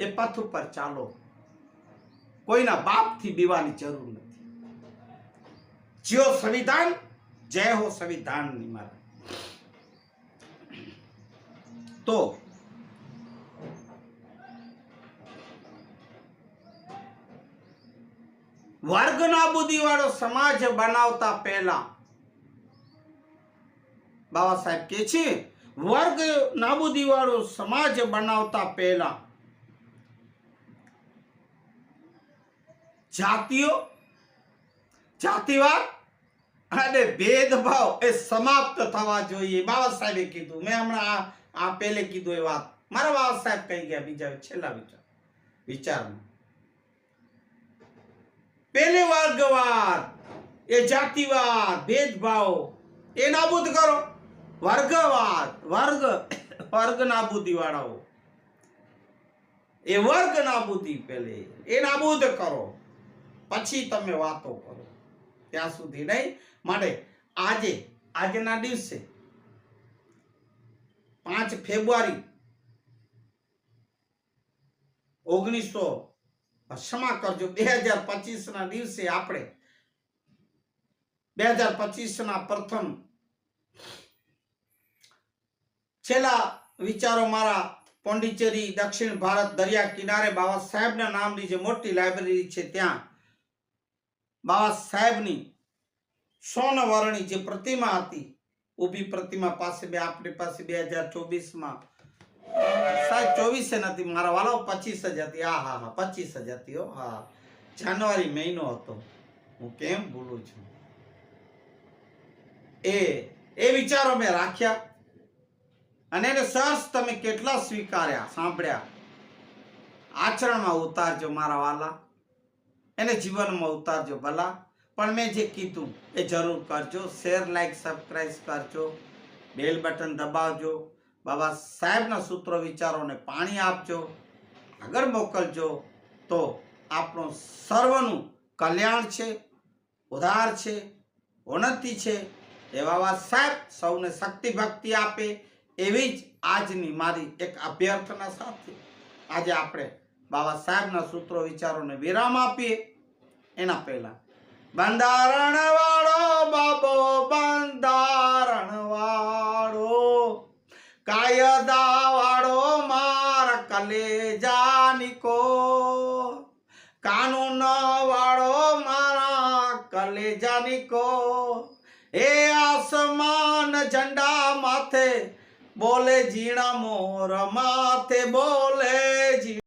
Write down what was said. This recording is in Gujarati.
એ પથ ઉપર ચાલો. કોઈના બાપથી બીવાની જરૂર નથી. જીઓ સંવિધાન, જય હો સંવિધાનની મારા. તો વર્ગ નાબૂદી વાળો સમાજ બનાવતા પહેલા બાબા સાહેબ કે છે વર્ગ નાબૂદી વાળો સમાજ બનાવતા પહેલા જાતિઓ, જાતિવાદ અને ભેદભાવ એ સમાપ્ત થવા જોઈએ. બાબા સાહેબે કીધું, મેં હમણાં આ પહેલે કીધું એ વાત. મારા બાબા સાહેબ કહી ગયા બીજા છેલ્લા વિચાર વિચારમાં. પેલે વર્ગવાદ એ જાતિવાદ, ભેદભાવ. એ નાબૂદ કરો. વર્ગવાદ, વર્ગ વર્ગ નાબૂદી વાળાઓ એ વર્ગ નાબૂદી પેલે એ નાબૂદ કરો. પછી તમે વાતો કરો. ત્યાં સુધી નહીં. માટે આજે, આજના દિવસે પાંચ ફેબ્રુઆરી ઓગણીસો ક્ષમા કરજો. બે હજાર પચીસના દિવસે આપણે, બે હજાર પચીસના પ્રથમ છેલ્લા વિચારો મારા પોંડિચેરી દક્ષિણ ભારત દરિયા કિનારે બાબા સાહેબના નામની જે મોટી લાઇબ્રેરી છે ત્યાં બાબા સાહેબની સોનવર્ણી જે પ્રતિમા હતી, ઊભી પ્રતિમા પાસે બે, આપણી પાસે બે હજાર ચોવીસમાં. સાહેબ, ચોવીસે નથી, મારા વાળો પચીસ જ હતી. હા હા હા, પચીસ જ હતી, હો, હા. જાન્યુઆરી મહિનો હતો. હું કેમ ભૂલું છું? એ એ વિચારો મેં રાખ્યા. અને એને સરસ તમે કેટલા સ્વીકાર્યા, સાંભળ્યા. આચરણમાં ઉતારજો મારા વાલા. એને જીવનમાં ઉતારજો ભલા. પણ મેં જે કીધું એ જરૂર કરજો. શેર, લાઈક સબસ્ક્રાઈબ કરજો. Bell button દબાવજો. બાબા સાહેબના સૂત્રો વિચારોને પાણી આપજો. આગળ મોકલજો. તો આપણું સર્વનું કલ્યાણ છે ઉધાર છે, ઉન્નતિ છે. એ બાબા સાહેબ સૌને શક્તિ, ભક્તિ આપે એવી જ આજની મારી એક અભ્યર્થના સાથે આજે આપણે બાબા સાહેબના સૂત્રો વિચારોને વિરામ આપીએ. એના પહેલા બંધારણ વાળો બાબો બંધારણ વાળો કાયદા વાળો માર મારા કલેજાનિકો કાનૂન વાળો મારા કલેજાનિકો એ આસમાન ઝંડા માથે બોલે જીણા મોર માથે બોલે, ઝી